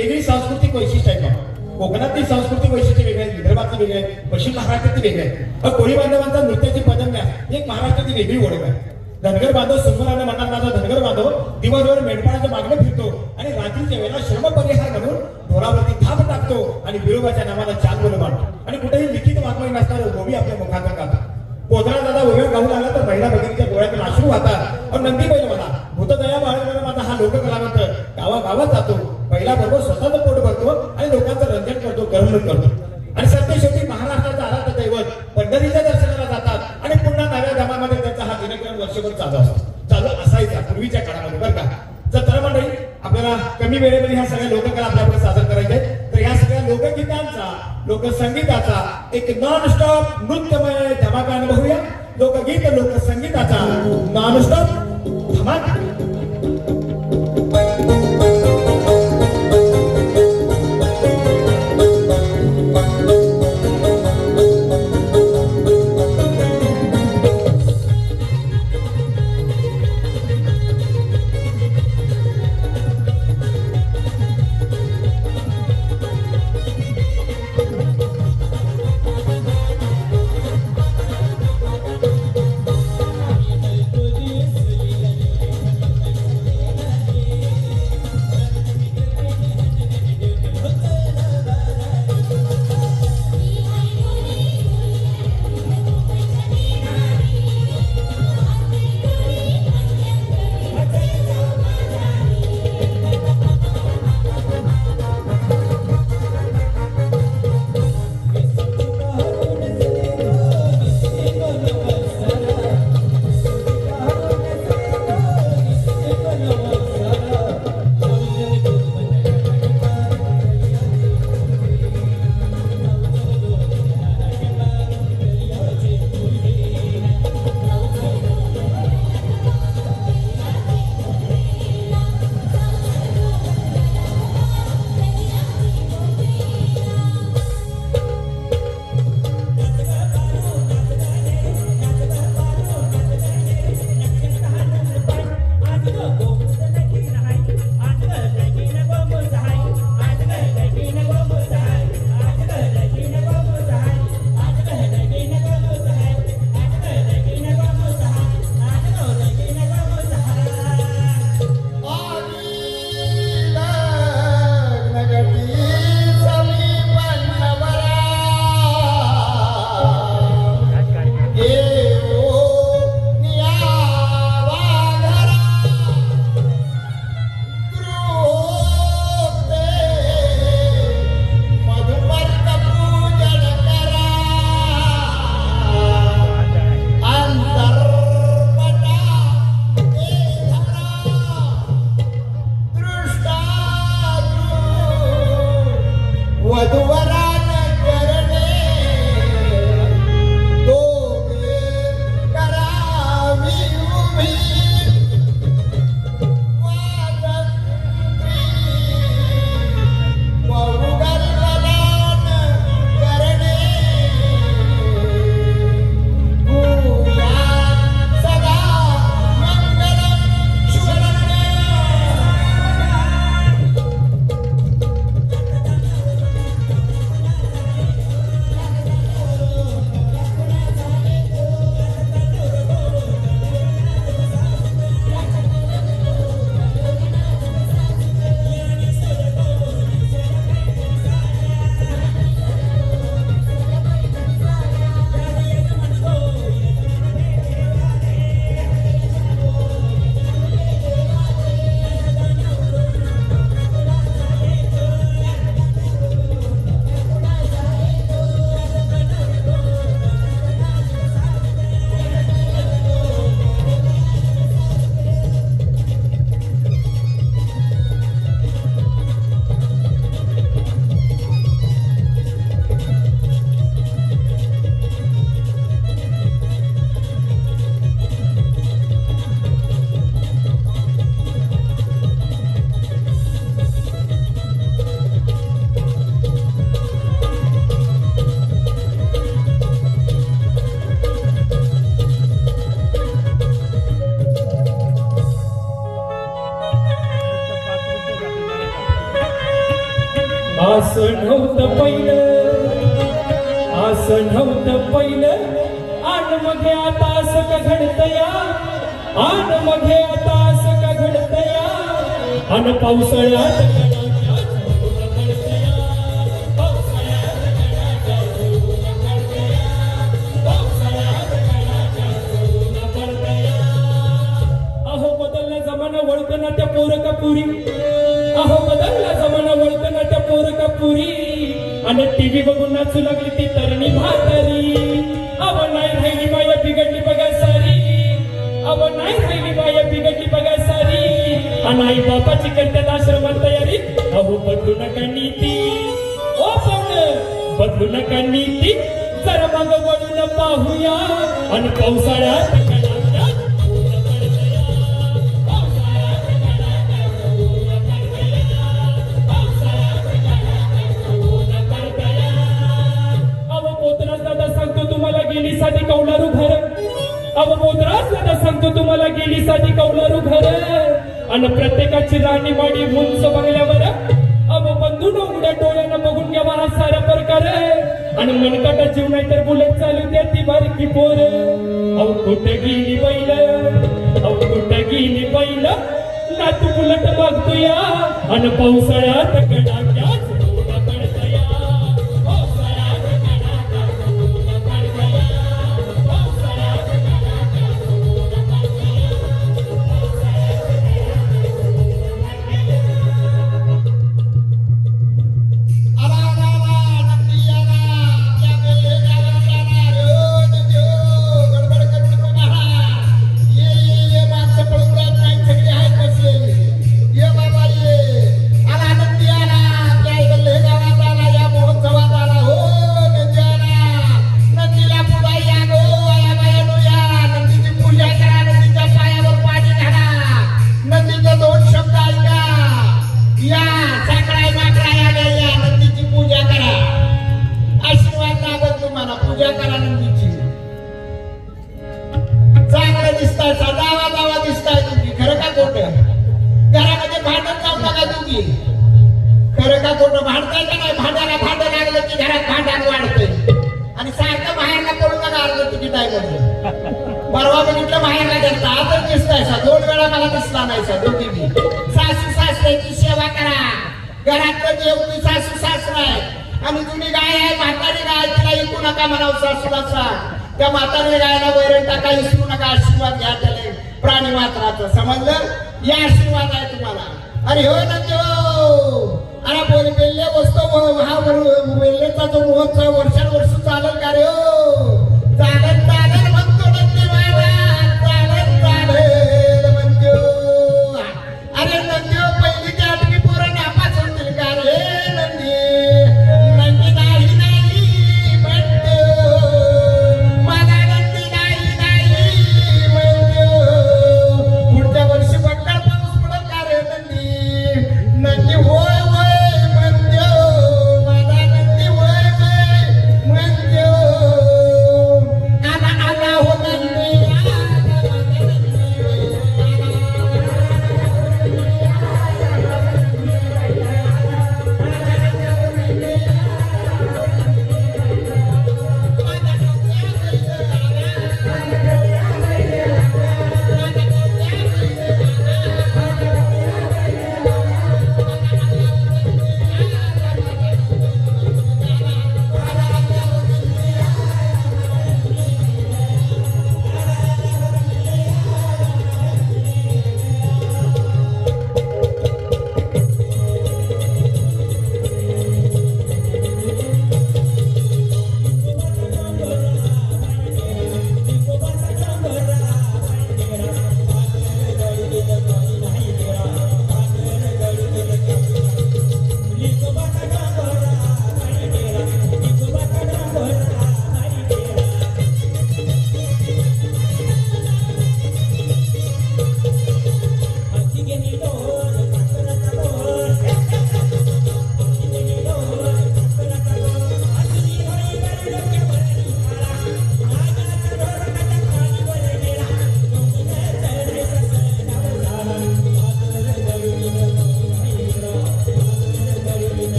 वेगळी सांस्कृतिक वैशिष्ट्य आहे का कोकणातली सांस्कृतिक वैशिष्ट्य वेगळे आहे विदर्भातली वेगळे आहे पश्चिम महाराष्ट्रातली वेगळे आहे कोळी बांधवांचा नृत्याची पदन्या ही एक महाराष्ट्राची वेगळी ओळख आहे. धनगर बांधव सुंदराने म्हणणार माझा धनगर बांधव दिवसभर मेंढपाळाच्या मागणं फिरतो आणि रात्रीच्या वेळेला श्रम परिहार म्हणून ढोरावरती थाप टाकतो आणि विरोबाच्या नावाला चाल बोल मांडतो आणि कुठेही लिखित वागवाई नसताना गोबी आपल्या मुखात गातात पोतरा दादा उभ्या गाऊन आला तर महिला भगिनीच्या डोळ्यातून अश्रू वाहतात. पण नंदी बैल म्हणा करतो करतो. आणि सत्य शेवटी महाराष्ट्राचा आराध्य दैवत पंढरीच्या दर्शनाला जातात. आणि पुन्हा नव्या धर्मामध्ये त्यांचा हा दिनक्रम वर्षभर चालू असतो. चालू असायचा पूर्वीच्या काळामध्ये बरं का? तर मंडळी आपल्याला कमी वेळेमध्ये ह्या सगळ्या लोककला आपल्याकडे सादर करायचे तर ह्या सगळ्या लोकगीतांचा लोकसंगीताचा एक नॉन स्टॉप नृत्यमय धमाका अनुभवूया. लोकगीत लोकसंगीताचा नॉन स्टॉप धमाका. असं नव्हतं पहिलं. असं नव्हतं पहिलं. आण मगे आता असं का घडतया? आण मगे आता असं का घडतया? अन पावसाळ्यात टीव्ही बघून नाचू लागली ती तरणी म्हातारी. अव नाही राहिली माया बिघडली बघा सारी. अव नाही राहिली बाय बिघडली बघा सारी. आणि आई बापाची करतात आश्रमात तयारी. अहो बदलू नका नीती. ओ पण बदलू नका नीती. जरा मग वळून पाहूया. आणि पावसाळ्यात सांगतो तुम्हाला गेली साधी कौलारू घर. आणि प्रत्येकाची राणी माडी उंच बंगल्यावर. अब बंधू उघड्या डोळ्यानं बघून घ्यावा हा सारा प्रकार. आणि मनकाटा जीव नाही तर बुलेट चालू द्या ती बारकी पोर. अहो कुठे गेली बैल? अहो कुठे गेली बैल? ना तू बुलट मागतोया. आणि पावसाळ्यात कडाक्या भांडायला भांड लागलं की घरात भांडण वाढते आणि सारखं बाहेरला पडू नका अर्ध तिकीट आहे परवा बघितलं बाहेरला गेलता. आजच दिसताय सा दोन वेळा मला दिसला नाही सा दोघी सासू सासऱ्याची सेवा करा. घरातलं जेवणी सासू सासरा आहे. आणि जुनी गाय आहे. म्हातारी गाय. तिला ऐकू नका म्हणावं सासूला सा त्या म्हातारी गायला वैरण टाका. इसरू नका. आशीर्वाद घ्या त्याला. प्राणी मात्राचा. समजलं? या आशीर्वाद आहे तुम्हाला. अरे हो ना देव अरे बोल बेल्ले बसतो हा वर- बेल्लेचा जो महोत्सव वर्षानुवर्ष चालेल का रे?